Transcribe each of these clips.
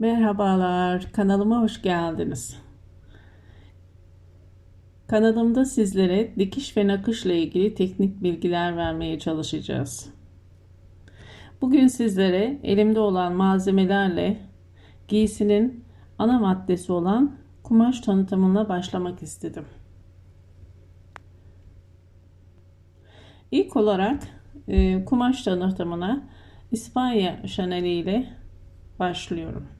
Merhabalar, kanalıma hoş geldiniz. Kanalımda sizlere dikiş ve nakışla ilgili teknik bilgiler vermeye çalışacağız. Bugün sizlere elimde olan malzemelerle giysinin ana maddesi olan kumaş tanıtımına başlamak istedim. İlk olarak e, kumaş tanıtımına İspanya şaneli ile başlıyorum.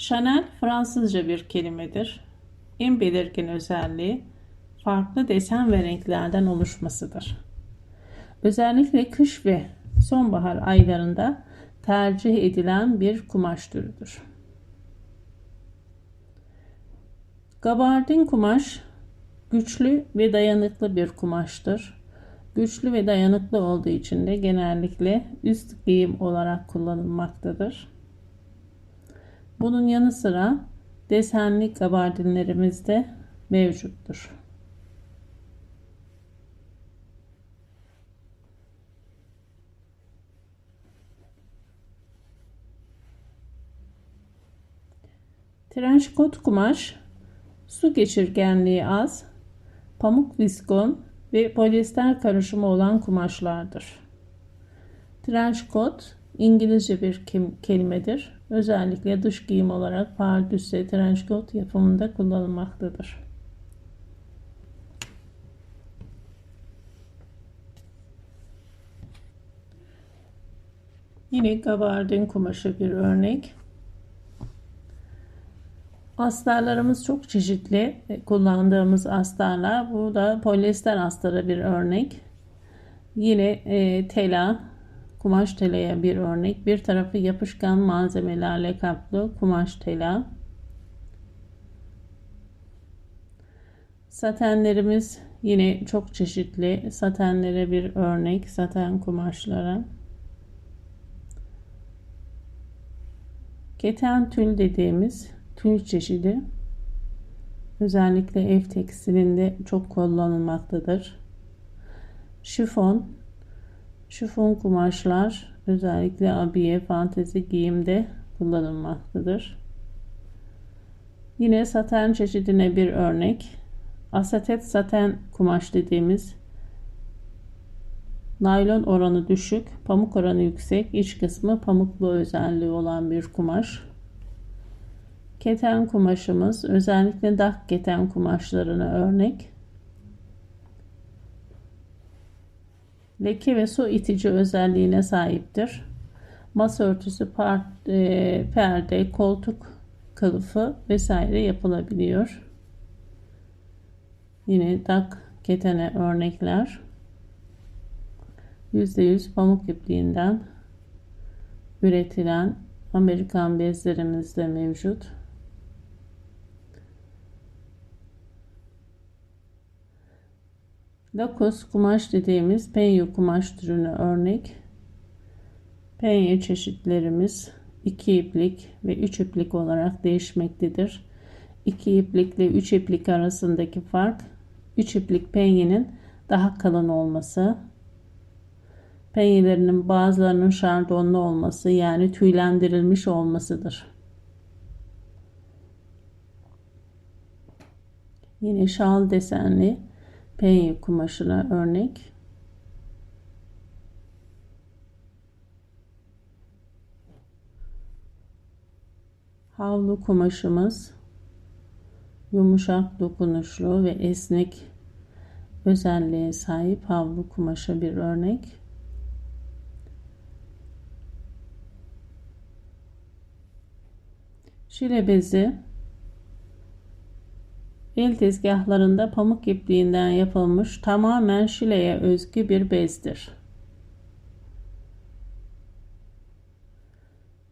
Chanel Fransızca bir kelimedir. En belirgin özelliği farklı desen ve renklerden oluşmasıdır. Özellikle kış ve sonbahar aylarında tercih edilen bir kumaş türüdür. Gabardin kumaş güçlü ve dayanıklı bir kumaştır. Güçlü ve dayanıklı olduğu için de genellikle üst giyim olarak kullanılmaktadır. Bunun yanı sıra desenli gabardinlerimiz de mevcuttur. Trench coat kumaş su geçirgenliği az, pamuk viskon ve polyester karışımı olan kumaşlardır. Trench coat İngilizce bir kelimedir. Özellikle dış giyim olarak pardüsü, trench coat yapımında kullanılmaktadır. Yine gabardin kumaşı bir örnek. Astarlarımız çok çeşitli. Kullandığımız astarlar. Bu da polyester astarı bir örnek. Yine e, tela, kumaş telaya bir örnek. Bir tarafı yapışkan malzemelerle kaplı kumaş tela. Satenlerimiz yine çok çeşitli. Satenlere bir örnek. Saten kumaşlara. Keten tül dediğimiz tül çeşidi. Özellikle ev tekstilinde çok kullanılmaktadır. Şifon Şifon kumaşlar özellikle abiye, fantezi giyimde kullanılmaktadır. Yine saten çeşidine bir örnek. Asetet saten kumaş dediğimiz naylon oranı düşük, pamuk oranı yüksek, iç kısmı pamuklu özelliği olan bir kumaş. Keten kumaşımız özellikle dak keten kumaşlarına örnek. Leke ve su itici özelliğine sahiptir. Masa örtüsü, e, perde, koltuk kılıfı vesaire yapılabiliyor. Yine dak ketene örnekler. %100 pamuk ipliğinden üretilen Amerikan bezlerimiz de mevcut. Lakos kumaş dediğimiz penye kumaş türüne örnek. Penye çeşitlerimiz 2 iplik ve 3 iplik olarak değişmektedir. 2 iplik ile 3 iplik arasındaki fark 3 iplik penyenin daha kalın olması. Penyelerinin bazılarının şardonlu olması yani tüylendirilmiş olmasıdır. Yine şal desenli penye kumaşına örnek. Havlu kumaşımız yumuşak dokunuşlu ve esnek özelliğe sahip havlu kumaşı bir örnek. Şile bezi El tezgahlarında pamuk ipliğinden yapılmış tamamen Şile'ye özgü bir bezdir.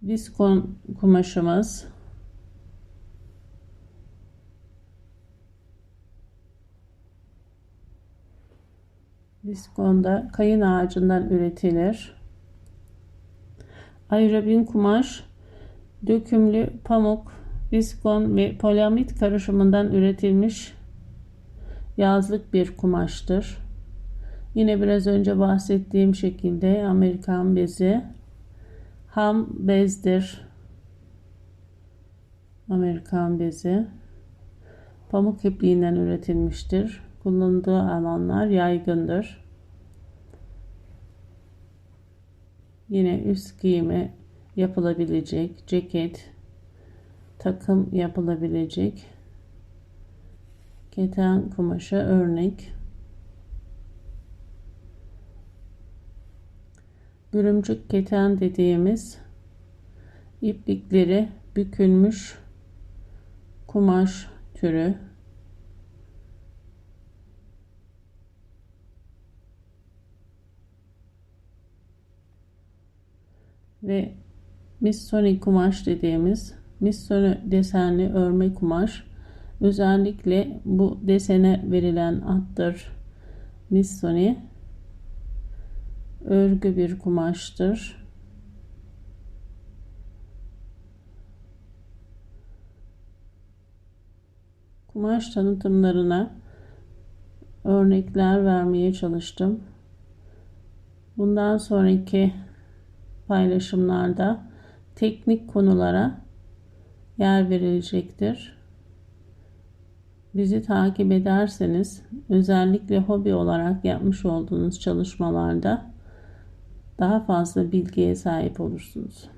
Viskon kumaşımız Viskonda kayın ağacından üretilir. Ayrabin kumaş dökümlü pamuk viskon ve polyamid karışımından üretilmiş yazlık bir kumaştır. Yine biraz önce bahsettiğim şekilde Amerikan bezi ham bezdir. Amerikan bezi. Pamuk ipliğinden üretilmiştir. Kullanıldığı alanlar yaygındır. Yine üst giyimi yapılabilecek ceket, takım yapılabilecek keten kumaşı örnek. Bürümcük keten dediğimiz iplikleri bükülmüş kumaş türü ve Missoni kumaş dediğimiz Missoni desenli örme kumaş özellikle bu desene verilen addır. Missoni örgü bir kumaştır. Kumaş tanıtımlarına örnekler vermeye çalıştım. Bundan sonraki paylaşımlarda teknik konulara yer verilecektir. Bizi takip ederseniz özellikle hobi olarak yapmış olduğunuz çalışmalarda daha fazla bilgiye sahip olursunuz.